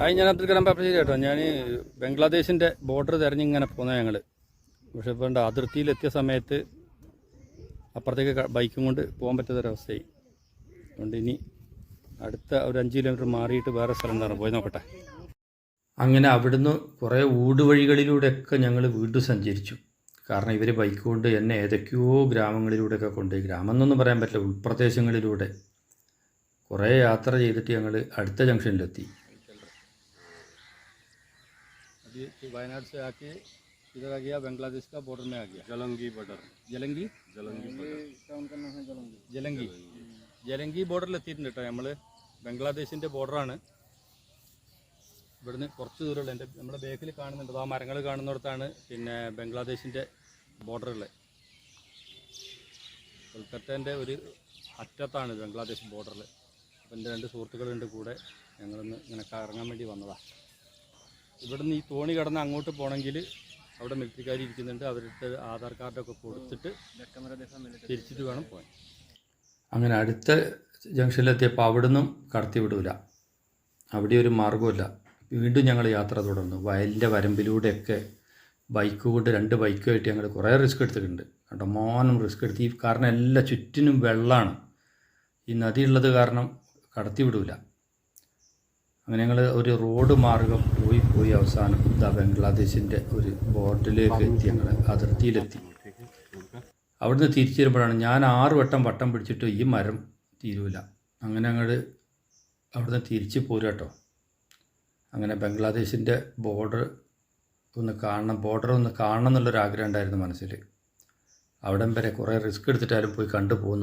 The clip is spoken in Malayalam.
അത് ഞാൻ അബ്ദുൽ കലാം പാപ്പശ്ശേരി കേട്ടോ ഞാൻ ബംഗ്ലാദേശിന്റെ ബോർഡർ തിരഞ്ഞിങ്ങനെ പോകുന്ന ഞങ്ങൾ പക്ഷെ ഇപ്പം അതിർത്തിയിലെത്തിയ സമയത്ത് അപ്പുറത്തേക്ക് ബൈക്കും കൊണ്ട് പോകാൻ പറ്റാത്തൊരവസ്ഥയായി. അതുകൊണ്ട് ഇനി അടുത്ത ഒരു അഞ്ച് കിലോമീറ്റർ മാറിയിട്ട് വേറെ സ്ഥലം ഉണ്ടാകും പോയി നോക്കട്ടെ. അങ്ങനെ അവിടുന്ന് കുറേ ഊടുവഴികളിലൂടെയൊക്കെ ഞങ്ങൾ വീണ്ടും സഞ്ചരിച്ചു. കാരണം ഇവർ ബൈക്ക് കൊണ്ട് എന്നെ ഏതൊക്കെയോ ഗ്രാമങ്ങളിലൂടെയൊക്കെ കൊണ്ടുപോയി. ഗ്രാമം എന്നൊന്നും പറയാൻ പറ്റില്ല ഉൾപ്രദേശങ്ങളിലൂടെ. കുറേ യാത്ര ചെയ്തിട്ട് ഞങ്ങൾ അടുത്ത ജംഗ്ഷനിലെത്തി अभी वायनाड से आके इधर आ गया बांग्लादेश का बॉर्डर में आ गया जलंगी बॉर्डर ജലങ്കി जलंगी बॉर्डर ജലങ്കി ജലങ്കി ബോർഡറിൽ എത്തിയിട്ടുണ്ട് കേട്ടോ നമ്മൾ ബംഗ്ലാദേശിൻ്റെ ബോർഡറാണ് ഇവിടുന്ന് കുറച്ച് ദൂരമുള്ള എൻ്റെ നമ്മുടെ ബേക്കിൽ കാണുന്നുണ്ട് ആ മരങ്ങൾ കാണുന്നിടത്താണ് പിന്നെ ബംഗ്ലാദേശിൻ്റെ ബോർഡറുള്ളത് കൊൽക്കത്തേൻ്റെ ഒരു അറ്റത്താണ് ബംഗ്ലാദേശ് ബോർഡറിൽ അപ്പം എൻ്റെ രണ്ട് സുഹൃത്തുക്കളുണ്ട് കൂടെ ഞങ്ങളൊന്ന് ഇങ്ങനെ കറങ്ങാൻ വേണ്ടി വന്നതാണ് ഇവിടുന്ന് ഈ തോണി കടന്ന് അങ്ങോട്ട് പോകണമെങ്കിൽ അവിടെ മിലിറ്ററിക്കാർ ഇരിക്കുന്നുണ്ട്. അവരുടെ ആധാർ കാർഡൊക്കെ കൊടുത്തിട്ട് തിരിച്ചിട്ട് വേണം പോകാൻ. അങ്ങനെ അടുത്ത ജംഗ്ഷനിലെത്തിയപ്പോൾ നിന്നും കടത്തി വിടൂല. അവിടെ ഒരു മാർഗമില്ല വീണ്ടും ഞങ്ങൾ യാത്ര തുടർന്നു. വയലിന്റെ വരമ്പിലൂടെയൊക്കെ ബൈക്ക് കൊണ്ട് രണ്ട് ബൈക്കുമായിട്ട് ഞങ്ങൾ കുറേ റിസ്ക് എടുത്തിട്ടുണ്ട്. കണ്ടമാനം റിസ്ക് എടുത്ത്. ഈ കാരണം എല്ലാ ചുറ്റിനും വെള്ളമാണ് ഈ നദി ഉള്ളത് കാരണം വിടൂല. അങ്ങനെ ഞങ്ങൾ ഒരു റോഡ് മാർഗം പോയി പോയി അവസാനം ഇതാ ബംഗ്ലാദേശിന്റെ ഒരു ബോർഡിലേക്ക് എത്തി ഞങ്ങൾ അതിർത്തിയിലെത്തി. അവിടുന്ന് തിരിച്ചു വരുമ്പോഴാണ് ഞാൻ ആറ് വട്ടം വട്ടം പിടിച്ചിട്ട് ഈ മരം തീരൂല. അങ്ങനെ അങ്ങോട്ട് അവിടുന്ന് തിരിച്ച് പോരുക കേട്ടോ അങ്ങനെ ബംഗ്ലാദേശിന്റെ ബോർഡർ ഒന്ന് കാണണം ബോർഡർ ഒന്ന് കാണണം എന്നുള്ളൊരു ആഗ്രഹം ഉണ്ടായിരുന്നു മനസ്സിൽ അവിടം വരെ കുറേ റിസ്ക് എടുത്തിട്ടാലും പോയി കണ്ടു പോകുന്നു